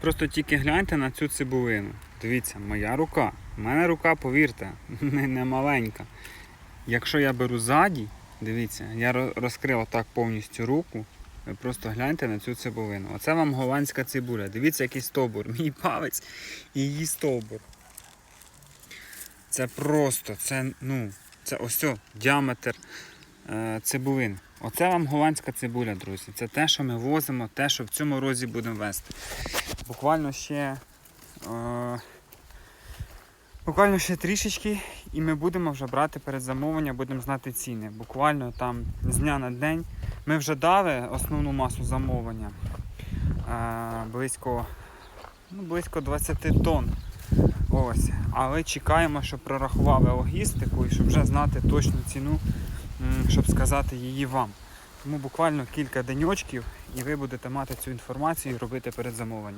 Просто тільки гляньте на цю цибулину. Дивіться, моя рука. У мене рука, повірте, не, не маленька. Якщо я беру ззаді, дивіться, я розкрив отак повністю руку. Ви просто гляньте на цю цибулину. Оце вам голландська цибуля. Дивіться, який стовбур. Мій палець і її стовбур. Це просто, це, ну, це ось діаметр е, цибулин. Оце вам голландська цибуля, друзі. Це те, що ми возимо, те, що в цьому розі будемо вести. Буквально ще. Е, буквально ще трішечки, і ми будемо вже брати перед замовлення, будемо знати ціни. Буквально там з дня на день. Ми вже дали основну масу замовлення. Е, близько, ну, близько 20 тонн. Ось. Але чекаємо, щоб прорахували логістику і щоб вже знати точну ціну, щоб сказати її вам. Тому буквально кілька деньочків і ви будете мати цю інформацію і робити передзамовлення.